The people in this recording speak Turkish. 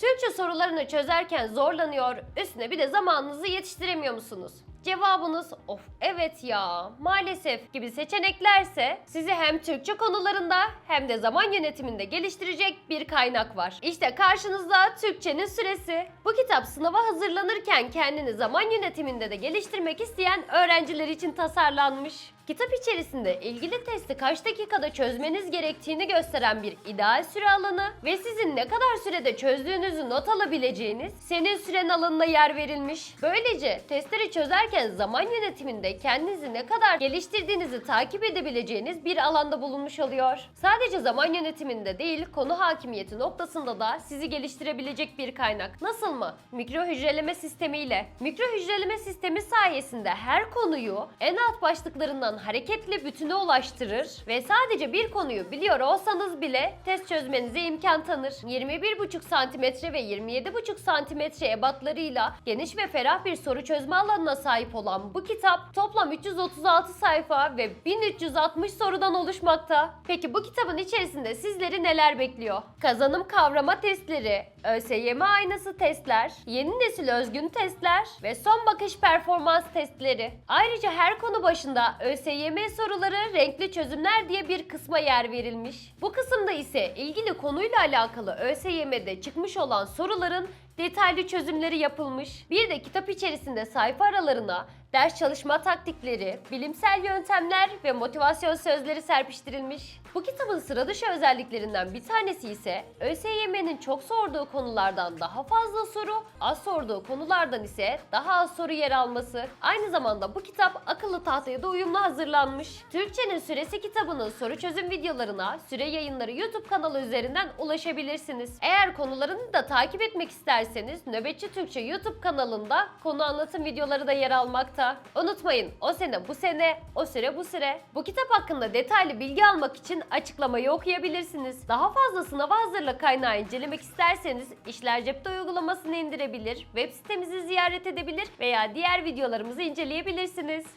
Türkçe sorularını çözerken zorlanıyor, üstüne bir de zamanınızı yetiştiremiyor musunuz? Cevabınız of evet ya maalesef gibi seçeneklerse sizi hem Türkçe konularında hem de zaman yönetiminde geliştirecek bir kaynak var. İşte karşınızda Türkçenin süresi. Bu kitap sınava hazırlanırken kendini zaman yönetiminde de geliştirmek isteyen öğrenciler için tasarlanmış. Kitap içerisinde ilgili testi kaç dakikada çözmeniz gerektiğini gösteren bir ideal süre alanı ve sizin ne kadar sürede çözdüğünüzü not alabileceğiniz senin süren alanına yer verilmiş. Böylece testleri çözerken zaman yönetiminde kendinizi ne kadar geliştirdiğinizi takip edebileceğiniz bir alanda bulunmuş oluyor. Sadece zaman yönetiminde değil konu hakimiyeti noktasında da sizi geliştirebilecek bir kaynak. Nasıl mı? Mikro hücreleme sistemiyle. Mikro hücreleme sistemi sayesinde her konuyu en alt başlıklarından hareketle bütüne ulaştırır ve sadece bir konuyu biliyor olsanız bile test çözmenize imkan tanır. 21,5 santimetre ve 27,5 santimetre ebatlarıyla geniş ve ferah bir soru çözme alanına sahip olan bu kitap toplam 336 sayfa ve 1360 sorudan oluşmakta. Peki bu kitabın içerisinde sizleri neler bekliyor? Kazanım kavrama testleri, ÖSYM aynası testler, yeni nesil özgün testler ve son bakış performans testleri. Ayrıca her konu başında ÖSYM soruları renkli çözümler diye bir kısma yer verilmiş. Bu kısımda ise ilgili konuyla alakalı ÖSYM'de çıkmış olan soruların detaylı çözümleri yapılmış. Bir de kitap içerisinde sayfa aralarına ders çalışma taktikleri, bilimsel yöntemler ve motivasyon sözleri serpiştirilmiş. Bu kitabın sıra dışı özelliklerinden bir tanesi ise ÖSYM'nin çok sorduğu konulardan daha fazla soru, az sorduğu konulardan ise daha az soru yer alması. Aynı zamanda bu kitap akıllı tahtaya da uyumlu hazırlanmış. Türkçenin Süresi kitabının soru çözüm videolarına Süre Yayınları YouTube kanalı üzerinden ulaşabilirsiniz. Eğer konularını da takip etmek isterseniz Nöbetçi Türkçe YouTube kanalında konu anlatım videoları da yer almakta. Unutmayın o sene bu sene, o süre bu süre. Bu kitap hakkında detaylı bilgi almak için açıklamayı okuyabilirsiniz. Daha fazla sınava hazırla kaynağı incelemek isterseniz İşler Cepte uygulamasını indirebilir, web sitemizi ziyaret edebilir veya diğer videolarımızı inceleyebilirsiniz.